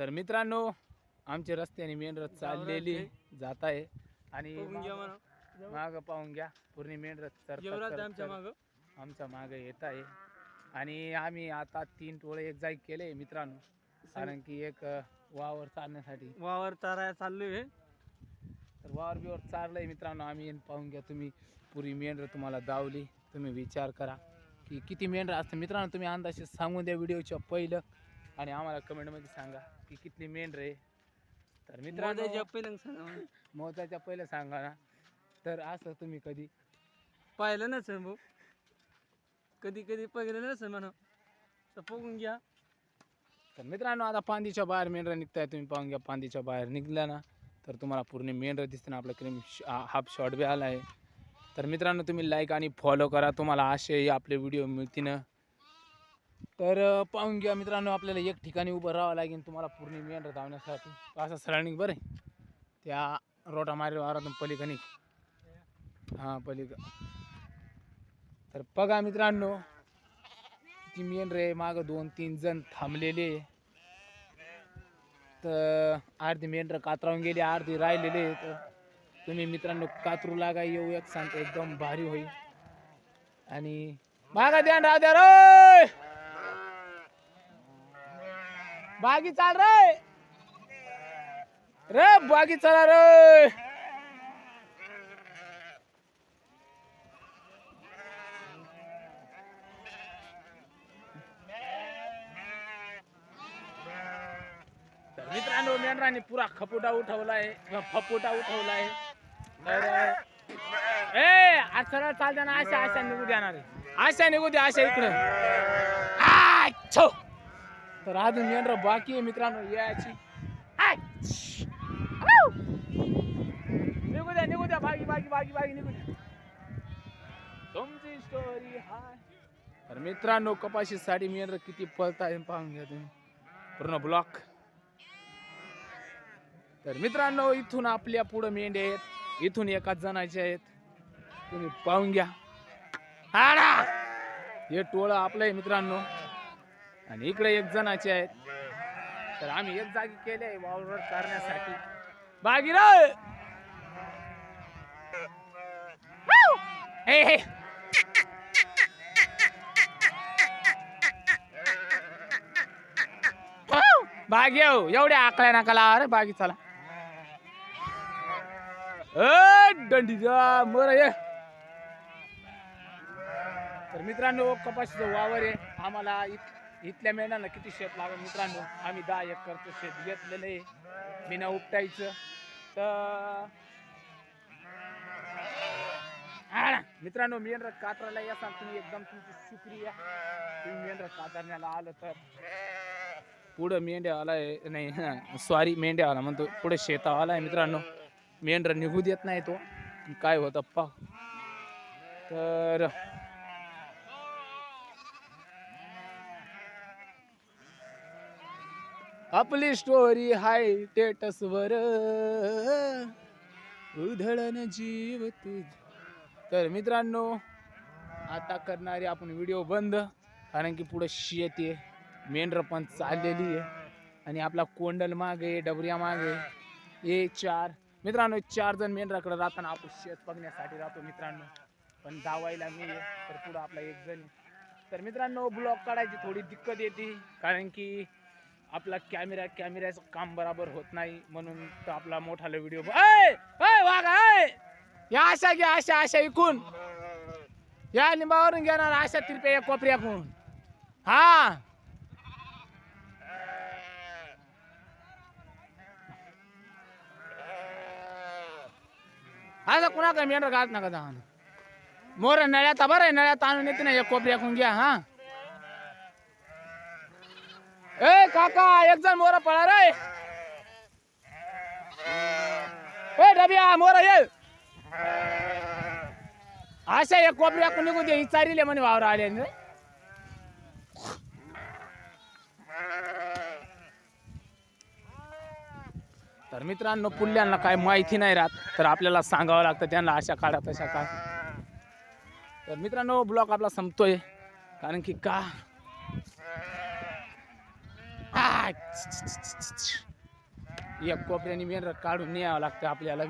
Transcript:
तर मित्रांनो आमच्या रस्त्याने मेन रथ चाललेली जात आहे. आणि माग पाहून घ्या. पूर्ण मेन रथ चरता- आमच्या माग. येत आहे. आणि आम्ही आता तीन टोळे एक जागी केले मित्रांनो. कारण की एक वावर चालण्यासाठी. वावर तारा चाललोय तर वावर बिवर चाललंय मित्रांनो. आम्ही पाहून घ्या तुम्ही. पुरी मेंढर तुम्हाला दावली. तुम्ही विचार करा. की किती मेंढर असतं? मित्रांनो तुम्ही अंदाजे सांगून द्या व्हिडिओच्या पहिलं. आणि आम्हाला कमेंटमध्ये सांगा की किती मेंढर आहे तर मित्रांनो पहिलं सांगा मला. मोजाच्या पहिलं सांगा ना. तर असं तुम्ही कधी पाहिलं नसेल भाऊ. कधी कधी पाहिलं नसेल म्हणा. तर बघून घ्या. तर मित्रांनो आता पांदीच्या बाहेर मेंढर निघताय. तुम्ही पाहून घ्या पांदीच्या बाहेर निघल्या ना. तर तुम्हाला पूर्ण मेंढर दिसते ना. आपला क्रीम हाफ शॉर्ट बी आला आहे तर मित्रांनो तुम्ही लाईक आणि फॉलो करा. तुम्हाला असे आपले व्हिडिओ मिळतील तर पाहून घ्या मित्रांनो आपल्याला एक ठिकाणी उभं राहावं लागेल. तुम्हाला पूर्ण मेंढर धावण्यासाठी. असं सरळ बरं आहे. त्या रोटा मारे वारातून पलीकडे हां पलीक तर बघा मित्रांनो ती मेंढर आहे. मागं दोन तीन जण थांबलेले तर अर्धी मेंढर कातरावून गेली अर्धी राहिलेले तर तुम्ही मित्रांनो कातरू लागा येऊ एक सांगतो एकदम भारी होईल. आणि मागा द्या राहू द्या रे! बागी चाल रे. रे बागी चला रे. मित्रांनो मेंढराने पुरा खपोटा उठवलाय. फपोटा उठवलाय. ए आज सरळ चालते ना आशा आशा निघू देणार आहे. आशा निघू दे आशा इकडं. आच्छो! तर अजून येणार बाकी आहे मित्रांनो याची. निघू द्या निघू द्या बागी बागी बागी बागी निघू द्या. तुमची स्टोरी हाय. तर मित्रांनो कपाशी साडी मेंढर किती पळत आहे पाहून घ्या तुम्ही. पूर्ण ब्लॉक तर मित्रांनो इथून आपल्या पुढं मेंढ्या आहेत. इथून एकाच जणाचे आहेत. तुम्ही पाहून घ्या. हाडा हे टोळं आपलं आहे मित्रांनो. आणि इकडे एक जणाचे आहेत. तर आम्ही एक जागी केले आहे वावर करण्यासाठी बागीर हे हे. बाग येऊ एवढ्या आकळ्या नका अरे बागी चला. दंडी जा मर ये. तर मित्रांनो कपाशीचं वावर आहे. आम्हाला इत- इथल्या मेंढ्यांना किती शेत लागेल मित्रांनो? आम्ही दहा एकरचं शेत घेतलेलं आहे. बिना उपटायचं. तर मित्रांनो मेंढर कातराला या सांग तुम्ही एकदम तुमची शुक्रिया. तुम्ही मेंढर कातरण्याला आलं तर. पुढं मेंढ्यावाला आहे नाही सॉरी मेंढ्यावाला म्हणतो पुढे शेतावाला आहे मित्रांनो. मेंढर निघू देत नाही तो. काय होतं पा तर आपली स्टोरी हाय टेटसवर उधळण जीव तुझ. तर मित्रांनो आता करणारे आपण व्हिडिओ बंद कारण की पुढे शेत आहे. मेंढर पण चाललेली आहे. आणि आपला कोंडल मागे डबऱ्या मागे ए चार मित्रांनो चार जण मेंढराकडे राहताना आपण शेत बघण्यासाठी राहतो मित्रांनो. पण जावायला मी तर पुढं आपला एक जण तर मित्रांनो ब्लॉक काढायची थोडी दिक्कत येते कारण की आपला कॅमेरा कॅमेऱ्याचं काम बराबर होत नाही म्हणून तर आपला मोठाला व्हिडिओ वाघ या आशा घ्या आशा आशा ऐकून या लिंबावरून घेणार आशा तिरपे या कोपऱ्याकडून हा. आता कुणा काय मेंढर घालत नका जाण मोर नळ्यात बरं आहे नळ्यात आणून येते ना एक कोपऱ्याकडून घ्या हा. ए काका एक जण मोरा पळा रे. ए डबिया मोर ये. अशा एक कोपऱ्या कुणी कुठे ही म्हणे वावर आले रे तर मित्रांनो पुल्यांना काय माहिती नाही राहत तर आपल्याला सांगावं लागतं त्यांना अशा काढा तशा काय तर मित्रांनो ब्लॉक आपला संपतोय कारण की का? एक कोपऱ्याने मेन काढून न्यावं लागतं आपल्याला.